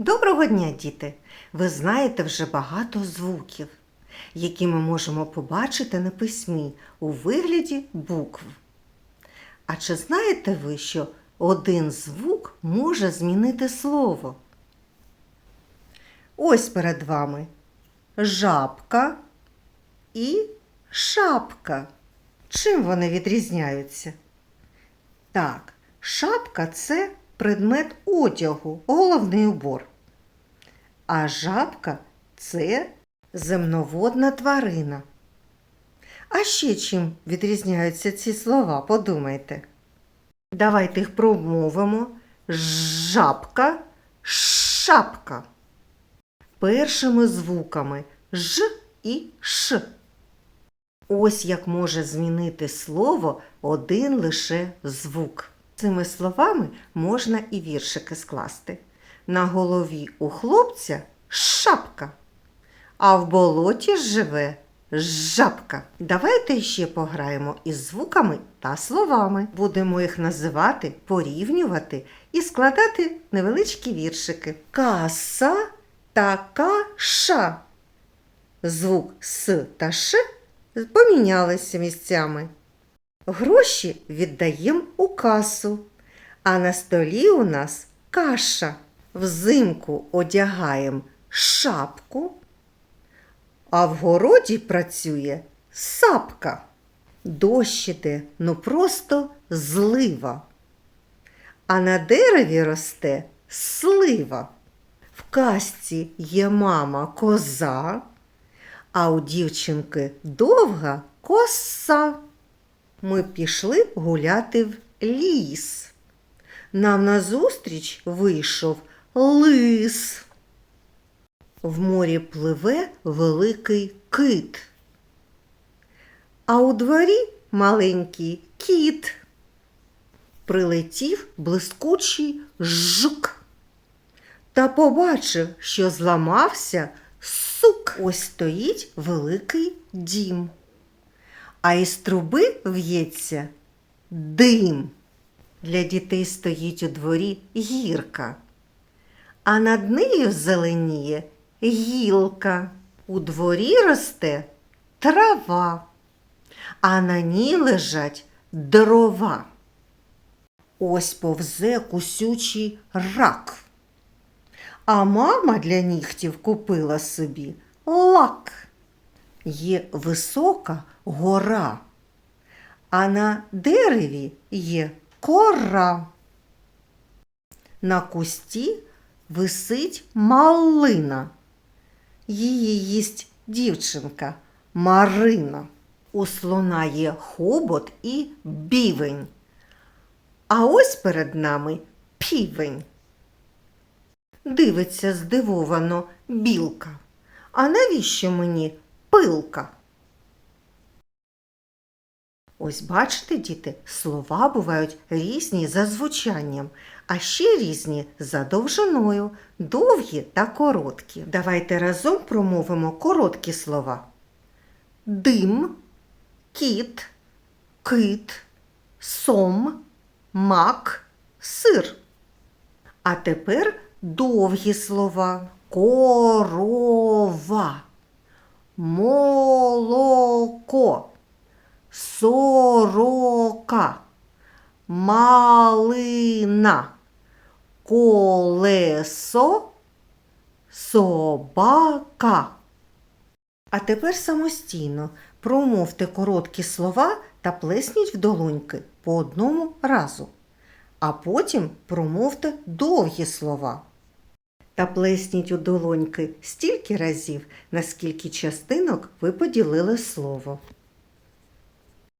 Доброго дня, діти! Ви знаєте вже багато звуків, які ми можемо побачити на письмі у вигляді букв. А чи знаєте ви, що один звук може змінити слово? Ось перед вами жабка і шапка. Чим вони відрізняються? Так, шапка це предмет одягу, головний убор. А жабка це земноводна тварина. А ще чим відрізняються ці слова, подумайте. Давайте їх промовимо. Жабка, шапка. Першими звуками ж і ш. Ось як може змінити слово один лише звук. Цими словами можна і віршики скласти. На голові у хлопця шапка, а в болоті живе жабка. Давайте ще пограємо із звуками та словами. Будемо їх називати, порівнювати і складати невеличкі віршики. Каса та каша. Звук С та Ш помінялися місцями. Гроші віддаємо у касу, а на столі у нас каша. Взимку одягаємо шапку, а в городі працює сапка. Дощ ну просто злива. А на дереві росте слива. В казці є мама коза, а у дівчинки довга коса. Ми пішли гуляти в ліс. Нам назустріч вийшов лис. В морі пливе великий кит, а у дворі маленький кіт. Прилетів блискучий жук та побачив, що зламався сук. Ось стоїть великий дім а із труби в'ється дим. Для дітей стоїть у дворі гірка, а над нею зеленіє гілка. У дворі росте трава, а на ній лежать дрова. Ось повзе кусючий рак. А мама для нігтів купила собі лак є висока гора, а на дереві є кора. На кусті висить малина. Її їсть дівчинка Марина. У слона є хобот і бівень. А ось перед нами півень. Дивиться здивовано білка. А навіщо мені пилка. Ось бачите, діти, слова бувають різні за звучанням, а ще різні за довжиною, довгі та короткі. Давайте разом промовимо короткі слова. Дим, кіт, кит, сом, мак, сир. А тепер довгі слова. Корова молоко, сорока, малина, колесо, собака. А тепер самостійно промовте короткі слова та плесніть в долоньки по одному разу. А потім промовте довгі слова та плесніть у долоньки стільки разів, наскільки частинок ви поділили слово.